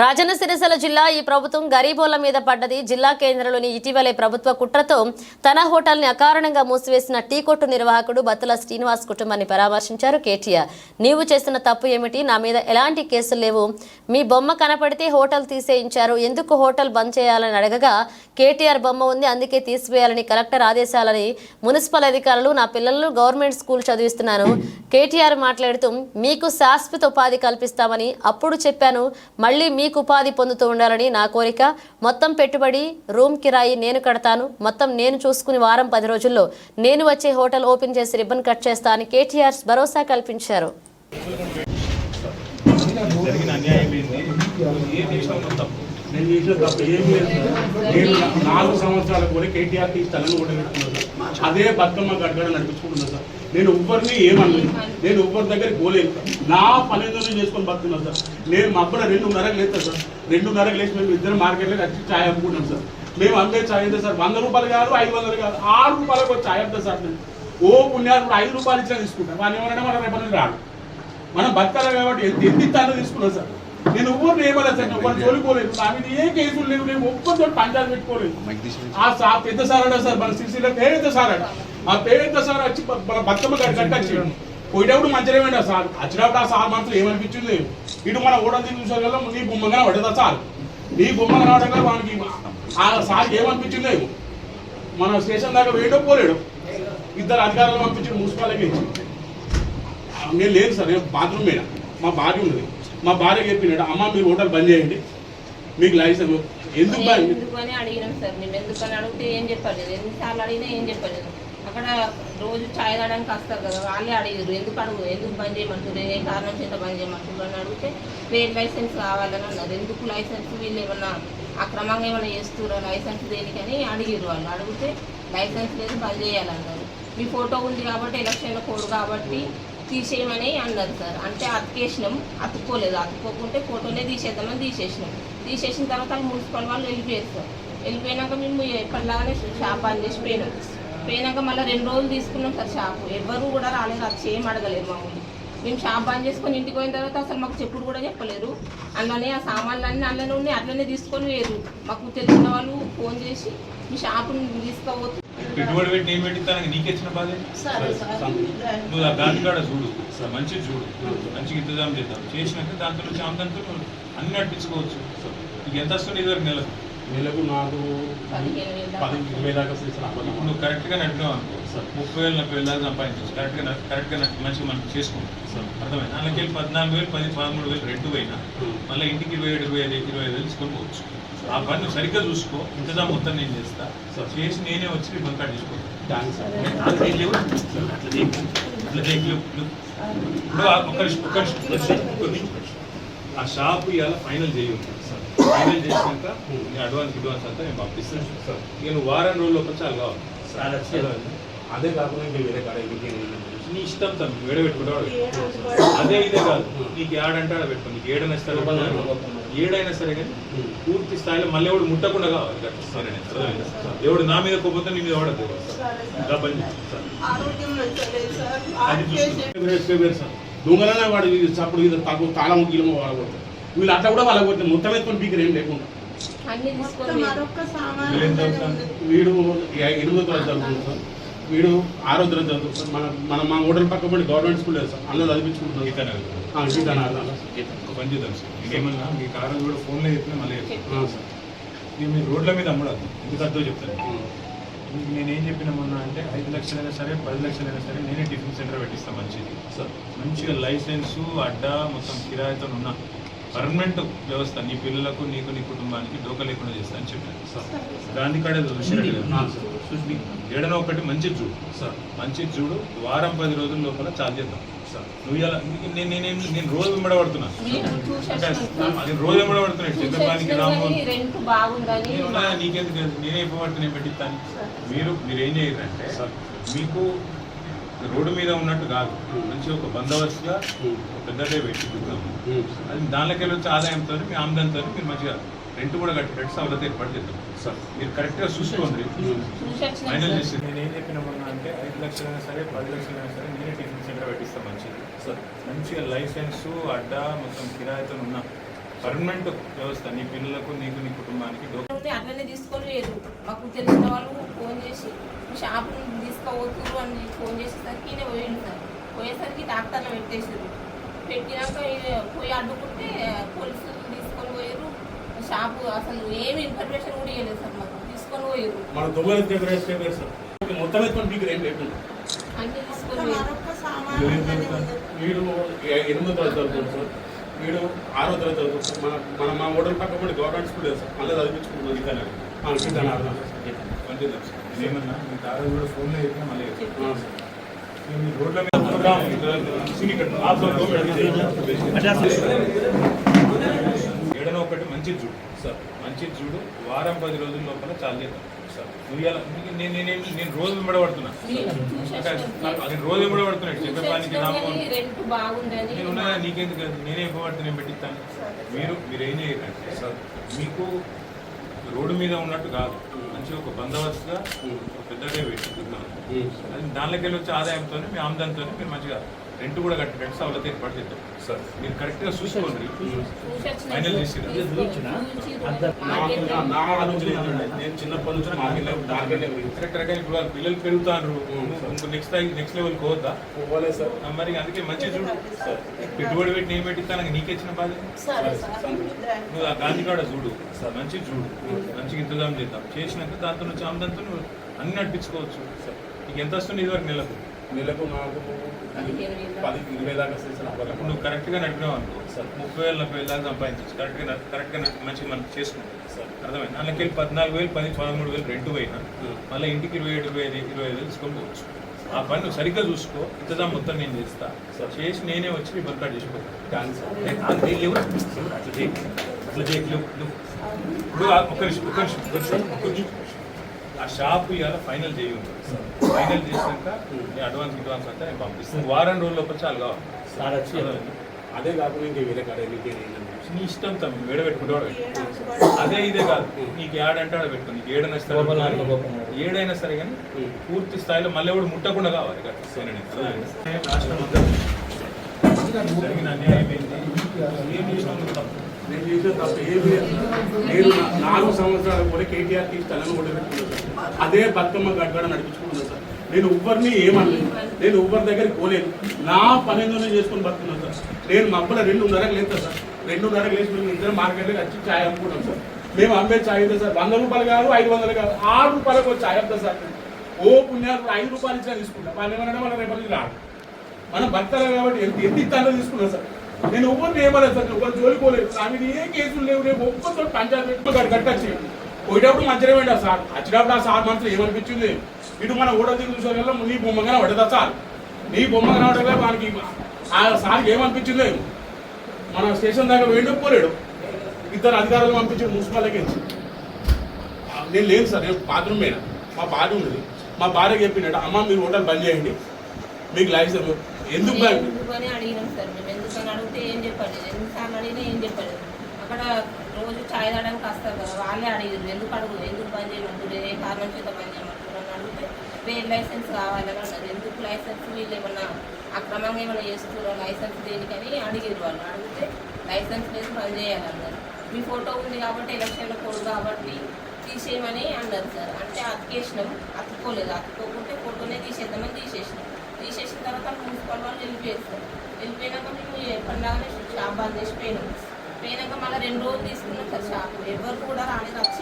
రాజన్న సిరిసిల్ల జిల్లా ఈ ప్రభుత్వం గరీబోల మీద పడ్డది. జిల్లా కేంద్రంలోని ఇటీవలే ప్రభుత్వ కుట్రతో తన హోటల్ని అకారణంగా మూసివేసిన టీ కొట్టు నిర్వాహకుడు బత్తుల శ్రీనివాస్ కుటుంబాన్ని పరామర్శించారు కేటీఆర్. నీవు చేసిన తప్పు ఏమిటి? నా మీద ఎలాంటి కేసులు లేవు. మీ బొమ్మ కనపడితే హోటల్ తీసేయించారు. ఎందుకు హోటల్ బంద్ చేయాలని అడగగా కేటీఆర్ బొమ్మ ఉంది అందుకే తీసివేయాలని కలెక్టర్ ఆదేశాలని మున్సిపల్ అధికారులు నా పిల్లలను గవర్నమెంట్ స్కూల్ చదివిస్తున్నాను. కేటీఆర్ మాట్లాడుతూ మీకు శాశ్వత ఉపాధి కల్పిస్తామని అప్పుడు చెప్పాను. మళ్ళీ మీకు ఉపాధి పొందుతూ ఉండాలని నా కోరిక. మొత్తం పెట్టుబడి రూమ్ కిరాయి నేను కడతాను. మొత్తం నేను చూసుకుని వారం పది రోజుల్లో నేను వచ్చే హోటల్ ఓపెన్ చేసి రిబ్బన్ కట్ చేస్తా అని కేటీఆర్ భరోసా కల్పించారు. జరిగిన అన్యాయం ఏంది ఏం చేసినావు తప్పు నేను చేసిన తప్పు ఏం లేదు నేను నాలుగు కూడా కేటీఆర్కి తలను కూడా అదే బతుకమ్మ నడిపించుకుంటున్నాను సార్. నేను ఎవ్వరిని ఏమనలేదు నేను ఎవ్వరి దగ్గరికి పోలేదు నా పని నేను చేసుకొని బతుకున్నాను సార్. నేను మా అబ్బడ రెండున్నరకు లేదు సార్. రెండున్నరకు లేచి మేము ఇద్దరు మార్కెట్లో వచ్చి ఛాయ్ అమ్ముకుంటాం సార్. మేము అందే ఛాయ్ అయితే సార్? వంద రూపాయలు కాదు ఐదు వందలు కాదు ఆరు రూపాయలకు వచ్చి ఛాయ్ అమ్ముతా సార్ నేను ఓ పుణ్యాలు ఐదు రూపాయలు ఇచ్చినా తీసుకుంటాను వాడిని ఏమన్నా మన రేపటి రాడు. మనం బతకాలి కాబట్టి ఎంత ఎంత ఇస్తానో తీసుకున్నాం సార్? నేను ఎవరిని ఏమలేదు సార్. ఎవరిని తోలిపోలేదు నా మీద ఏ కేసులు లేవు. నేను ఒక్కరితో పంచాయతీ పెట్టుకోలేదు. ఆ సా పెద్ద సార్ అడా సార్. మన సిరిసిలో పేరెంత సార్ అడ ఆ పేరెంత సార్? వచ్చి బ- మన బతుకమ్మ గడ్డ కట్టచ్చి పోయేటప్పుడు మంచిగా వేయండి సార్. వచ్చినప్పుడు ఆ సార్ మనసులో ఏమనిపించింది? ఇటు మన ఓడంది చూసారు కదా నీ బొమ్మగా పడదా సార్? నీ బొమ్మ రావడం కదా వానికి ఆ సార్ ఏమనిపించింది? మన స్టేషన్ దాకా వేయడం పోలేడు. ఇద్దరు అధికారులు పంపించి మున్సిపాలిటీకి ఇచ్చి. నేను లేదు సార్ నేను బాత్రూమ్ మీద. మా భార్య ఉన్నది. మా భార్య చెప్పినాడు అమ్మ మీరు హోటల్ బంద్ చేయండి. మీకు లైసెన్స్ ఎందుకు బంద్ ఎందుకు అని అడిగినాం సార్ మేము? ఎందుకని అడిగితే ఏం చెప్పలేదు. ఎన్నిసార్లు అడిగినా ఏం చెప్పలేదు. అక్కడ రోజు ఛాయ్ తాగడానికి వస్తారు కదా వాళ్ళే అడిగారు ఎందుకు అడుగు ఎందుకు బంద్ చేయమంటారు ఏ కారణం చేత బంద్ చేయమంటారు అని అడిగితే పేరు లైసెన్స్ కావాలని అన్నారు. ఎందుకు లైసెన్స్? వీళ్ళు ఏమన్నా అక్రమంగా ఏమైనా చేస్తున్నారు లైసెన్స్ దేనికని? అడిగారు వాళ్ళు. అడిగితే లైసెన్స్ లేదు బంద్ చేయాలన్నారు. మీ ఫోటో ఉంది కాబట్టి ఎలక్షన్ కోడ్ కాబట్టి తీసేయమని అన్నారు సార్. అంటే అతికేసినాం అతుక్కోలేదు. అతుక్కోకుంటే ఫోటోనే తీసేద్దామని తీసేసినాం. తీసేసిన తర్వాత మున్సిపల్ వాళ్ళు వెళ్ళిపోయారు సార్. వెళ్ళిపోయినాక మేము ఎప్పటిలాగానే షాప్ బంద్ చేసి పోయినాం. పోయినాక మళ్ళీ రెండు రోజులు తీసుకున్నాం సార్ షాపు. ఎవరు కూడా రాలేదు అది చేయం అడగలేదు మమ్మల్ని మేము షాప్ బంద్ చేసుకొని ఇంటికి పోయిన తర్వాత అసలు మాకు చెప్పుడు కూడా చెప్పలేరు. అందులోనే ఆ సామాన్లు అన్నీ అందులోనే ఉన్నాయి అట్లనే తీసుకొని వేరు మాకు తెలిసిన వాళ్ళు ఫోన్ చేసి మీ షాపుని తీసుకోవద్దు పెట్టుబడి పెట్టి ఏం పెట్టి తనకి నీకు ఇచ్చిన బాధ నువ్వు ఆ కాడ చూడు. మంచిగా చూడు. మంచిగా ఇంతజాం చేద్దాం. చేసినాక దాంతో అన్ని నడిపించుకోవచ్చు నీకు ఎంత వస్తుంది ఇదివరకు నెలకు. నెలకు నాకు పదిహేను వేల పది ఇరవై దాకా ఇప్పుడు నువ్వు కరెక్ట్గా నడిపావు అనుకో. ముప్పై వేలు నలభై వేలు దాకా సంపాదించవచ్చు కరెక్ట్గా కరెక్ట్గా మంచిగా మనం చేసుకుంటాం అర్థమైంది? అందులోకి వెళ్ళి పద్నాలుగు వేలు పది పదమూడు వేలు రెంట్ పోయినా మళ్ళీ ఇంటికి ఇరవై ఏడు ఇరవై ఐదు ఇరవై ఐదు వేలు తీసుకొని పోవచ్చు. ఆ పని నువ్వు సరిగ్గా చూసుకో. ఇంతదా మొత్తం నేను చేస్తా. చేసి నేనే వచ్చి నీ బంకాట్ చేసుకో థ్యాంక్స్ సార్. అట్లా ఇప్పుడు ఆ షాప్ ఇవాళ ఫైనల్ చేయి ఫైనల్ చేసినాక అడ్వాన్స్ అడ్వాన్స్ అంతా నేను పంపిస్తాను. ఇక నువ్వు వారం రోజుల లోపల చాలు కావాలి? అదే కాకుండా ఇంకా వేరే కాడ ఇంకేం నీ ఇష్టం తను వేడబెట్టుకుంటాడు అదే ఇదే కాదు. నీకు ఏడంటే ఆడ పెట్టుకో. నీకు ఏడైనా సరే ఏడైనా సరే కానీ పూర్తి స్థాయిలో మళ్ళీ ఎవడు ముట్టకుండా కావాలి. సరే నేను? ఎవడు నా మీద కోపోతే నీ మీద వాడద్దు. సార్ అది సార్. దొంగలనే వాడు ఇది చప్పుడు ఇది తక్కువ తాళం గీలమో వాడకూడదు వీళ్ళు అట్లా కూడా వాళ్ళకి మొత్తం ఎత్తుకొని పీకరు ఏం లేకుండా? వీడు ఎనిమిదో తరగతి చదువుతుంది సార్. వీడు ఆరో తరగతి చదువుతుంది సార్. మన మన మా హోటల్ పక్క పడి గవర్నమెంట్ స్కూల్ లేదు సార్. అందులో చదివించుకుంటున్నాం గీత నగర్. ఆ, గీతా నగర్. ఒక పని చేద్దాం సార్. ఇంకేమన్నా? మీ కారు కూడా ఫోన్లో చెప్పినా మళ్ళీ సార్. మీరు రోడ్ల మీద అమ్మడదు. ఎందుకు అర్థం చెప్తాను నేనేం చెప్పిన మొన్న అంటే ఐదు లక్షలైనా సరే పది లక్షలైనా సరే నేనే టిఫిన్ సెంటర్ పెట్టిస్తాను మంచిది. సార్ మంచిగా లైసెన్సు అడ్డా మొత్తం కిరాయితో ఉన్న. పర్మనెంట్ వ్యవస్థ నీ పిల్లలకు నీకు నీ కుటుంబానికి డోకా లేకుండా చేస్తా అని చెప్పాను. సార్ గాంధీ కాడే చూసి ఏడనో ఒకటి మంచి చూడు. సార్ మంచి చూడు. వారం పది రోజుల లోపల చార్జ్ చేద్దాం. నువ్వు ఇలా నేను నేను నేను రోజు వెంబడబడుతున్నా. నేను రోజు వెంబడబడుతున్నా చంద్రబాబుకి రాము నీకెందుకు? నేనే ఇవ్వబట్టి నేను పెట్టిస్తాను. మీరు మీరు ఏం చేయరంటే. మీకు రోడ్డు మీద ఉన్నట్టు కాదు. మంచి ఒక బందోబస్తుగా ఒక పెద్దటే పెట్టి అది దానిలోకి వెళ్ళి వచ్చే ఆదాయంతో మీ ఆమ్దంతో మీరు మంచిగా రెంట్ కూడా కట్టి రెడ్ ఏర్పాటు చేద్దాం. సార్. మీరు కరెక్ట్గా చూసుకోండి. Final sir. చేసి. నేను ఏం చెప్పిన మొన్న అంటే ఐదు లక్షలైనా సరే పది లక్షలైనా సరే నేనే టిఫిన్ సెంటర్ పెట్టిస్తాను మంచిది. సార్. మంచిగా లైసెన్సు అడ్డా మొత్తం కిరాయితో ఉన్న పర్మనెంట్ వ్యవస్థ నీ పిల్లలకు నీకు నీ కుటుంబానికి అట్లనే తీసుకొని వేరు మాకు తెలిసిన వాళ్ళు ఫోన్ చేసి షాప్ తీసుకోవద్దు అని ఫోన్ చేసేసరికి ఈయన పోయింది సార్. పోయేసరికి డాక్టర్లు పెట్టేసారు పెట్టినాక పోయి అడ్డుకుంటే పోలీసులు షాపు అసలు ఏమి ఇన్ఫర్మేషన్ కూడా ఇవ్వలేదు సార్ మాకు. తీసుకొని పోయారు మన దొంగల దగ్గర సార్. మొత్తం ఎత్తుకొని మీకు అన్ని తీసుకొని మరొక సామాన్లు వీడు ఎనిమిదో తరగతి చదువుతాడు సార్. వీడు ఆరో తరగతి చదువుతాడు సార్. మన మన మా ఓటర్ పక్క కూడా గవర్నమెంట్ స్కూల్ సార్. అందులో చదివించుకుంటున్నాం ఇతను గీతాను మంచిది సార్. నేనేమన్నా మీ తాత కూడా ఫోన్లో చెప్పినా మళ్ళీ రోడ్ల మీద ఏడనో ఒకటి మంచి చూడు. సార్ మంచి చూడు. వారం పది రోజుల లోపల చాలు చేద్దాం. సార్ నువ్వు నేను నేనేం నేను రోజు వెంబడబడుతున్నా నేను రోజు వెంబడబడుతున్నాడు చెప్పడానికి నేను ఉన్నదా? నీకెందుకు నేనే ఇవ్వబడితే నేను పెట్టిస్తాను. మీరు మీరు ఏం సార్ మీకు రోడ్డు మీద ఉన్నట్టు కాదు. మంచిగా ఒక బందోబస్తుగా ఒక పెద్దగా పెట్టుకుంటున్నాను అది దానిలోకి వెళ్ళి వచ్చే ఆదాయంతో మీ ఆమ్దాంతో మీరు మంచిగా రెంట్ కూడా కట్టేటట్టు సవలత ఏర్పాటు చేద్దాం. సార్. మీరు కరెక్ట్గా చూసుకోండి. ఫైనల్ ఏంటంటే నేను చిన్నప్పటి నుంచి కానీ ఇప్పుడు వాళ్ళ పిల్లలు పెరుగుతారు. నెక్స్ట్ నెక్స్ట్ లెవెల్ పోవద్దా? పోవాలి సార్. మరి అందుకే మంచి చూడు. పెట్టుబడి పెట్టి నేను పెట్టిస్తాను నీకు ఇచ్చిన బాధ? సరే సార్ నువ్వు ఆ గాంధీ కాడ చూడు. మంచి చూడు. మంచిగా ఇంతజాం చేద్దాం. చేసినాక దాంతో నుంచి ఆమెదంతో నువ్వు అన్ని నడిపించుకోవచ్చు. నీకు ఎంత వస్తుంది ఇదివరకు నెలకు? నెలకు నాకు వేలు. పది ఇరవై దాకా సార్ ఇప్పుడు. నువ్వు కరెక్ట్గా నడిపినావు అనుకో. ముప్పై వేలు నలభై వేలు దాకా సంపాదించవచ్చు. కరెక్ట్గా కరెక్ట్గా మంచిగా మనం చేసుకుంటాం. అర్థమైంది? అందులోకి పద్నాలుగు వేలు పది పదమూడు వేలు రెంట్ పోయినా మళ్ళీ ఇంటికి ఇరవై ఏడు ఇరవై ఐదు ఇరవై ఐదు వేలు తీసుకొని పోవచ్చు. ఆ పని నువ్వు సరిగ్గా చూసుకో ఇంతదా మొత్తం నేను చేస్తా. చేసి నేనే వచ్చి నీ బంకాడు సార్. అట్లా లేవు అట్లా చేయి అట్లా చేయి లేవు లేవు. ఇప్పుడు ఒక్క నిమిషం ఒక్క నిమిషం ఒక్క నిమిషం ఒక్క నిమిషం ఆ షాప్ ఇవాళ ఫైనల్ చేయి ఫైనల్ చేసినాక నేను అడ్వాన్స్ అడ్వాన్స్ అంతా నేను పంపిస్తాను వారం రోజుల లోపల చాలు కావాలి. అర్థమైందా? అదే. కాకుండా ఇంకే వేరే కాడ నీ ఇష్టం తమ్మి వేడ పెట్టుకుంటాడు అదే ఇదే కాదు. నీకు ఏడంటే ఆడ పెట్టు నీకు ఏడైనా సరే ఏడైనా సరే కానీ పూర్తి స్థాయిలో మళ్ళీ కూడా ముట్టకుండా కావాలి? రాష్ట్రం అంతా. జరిగిన అన్యాయం ఏంటి? ఏం నువ్వు? తప్పు? నేను చేసిన తప్పు ఏం నేను నాలుగు సంవత్సరాలు కూడా కేటీఆర్కి తలను కొట్టబెట్టుకున్నాను సార్. అదే బతుకమ్మ గడ్గడ నడిపించుకున్నాను సార్. నేను ఎవ్వరిని ఏమనలేదు. నేను ఎవ్వరి దగ్గరికి పోలేదు. నా పని ఏందో చేసుకొని బతుకున్నాను సార్? నేను మబ్బుల రెండు రెండున్నరకు లేదు సార్. రెండున్నరకు లేచి మేము ఇద్దరు మార్కెట్లోకి వచ్చి ఛాయ్ అమ్ముకుంటాం సార్. మేము అమ్మే ఛాయ్ అయితే సార్? వంద రూపాయలు కాదు ఐదు వందలు కాదు ఆరు రూపాయలకు ఛాయ్ అమ్ముతాం సార్. ఓ పుణ్యాలు ఐదు రూపాయలు ఇచ్చినా తీసుకుంటాం. పని ఏమన్నా మన రేపటికి రాదు. మనం భర్తలు కాబట్టి ఎంత ఎంత ఇస్తానో తీసుకున్నాం సార్. నేను ఎవరిని ఏమలేదు సార్ ఎవరు జోలిపోలేదు నా మీద ఏ కేసులు లేవు రేపు ఒక్కసారి పంచాయతీ కట్టచ్చి పోయేటప్పుడు మంచిగా వెంట సార్. వచ్చినప్పుడు ఆ సార్ మనసులో ఏమనిపించింది? ఇటు మన ఓడది దిగు నీ బొమ్మగానే పడదా సార్? నీ బొమ్మగా పడగా మనకి ఆ సార్కి ఏమనిపించింది? మన స్టేషన్ దాకా వేయండి పోలేడు? ఇద్దరు అధికారులు పంపించాడు మున్సిపాలిటీకి నేను లేదు సార్ నేను బాత్రూమ్ పోయినా. మా భార్య ఉంది. మా భార్య చెప్పినట్టు అమ్మ మీరు హోటల్ బంద్ చేయండి. మీకు లైసెన్స్ ఎందుకు అడిగితే ఏం చెప్పలేదు. ఎన్నిసార్లు అడిగినా ఏం చెప్పలేదు. అక్కడ రోజు ఛాయ్ తాగడానికి వస్తారు కదా వాళ్ళే అడిగారు ఎందుకు అడుగు? ఎందుకు బంద్ చేయమంటారు ఏ కారణం చేత బంద్ చేయమంటారు అని అడిగితే పేరు లైసెన్స్ కావాలని అన్నారు. ఎందుకు లైసెన్స్? వీళ్ళు ఏమన్నా అక్రమంగా ఏమైనా చేస్తున్నారో లైసెన్స్ దేనికని? అడిగారు వాళ్ళు. అడిగితే లైసెన్స్ లేదు బంద్ చేయాలన్నారు మీ ఫోటో ఉంది కాబట్టి ఎలక్షన్లో కోడ్ కాబట్టి తీసేయమని అన్నారు సార్. అంటే అతికేసినాం. అతుక్కోలేదు. అతుక్కోకుంటే ఫోటోనే తీసేద్దామని తీసేసినాం. తీసేసిన తర్వాత మున్సిపల్ వాళ్ళు వెళ్ళిపోయేస్తారు వెళ్ళిపోయినాక మేము ఎప్పటిలాగానే షాప్ బంద్ చేసి పోయినాం. పోయినాక మళ్ళీ రెండు రోజులు తీసుకున్నాం సార్ షాప్. ఎవరు కూడా రాని వచ్చి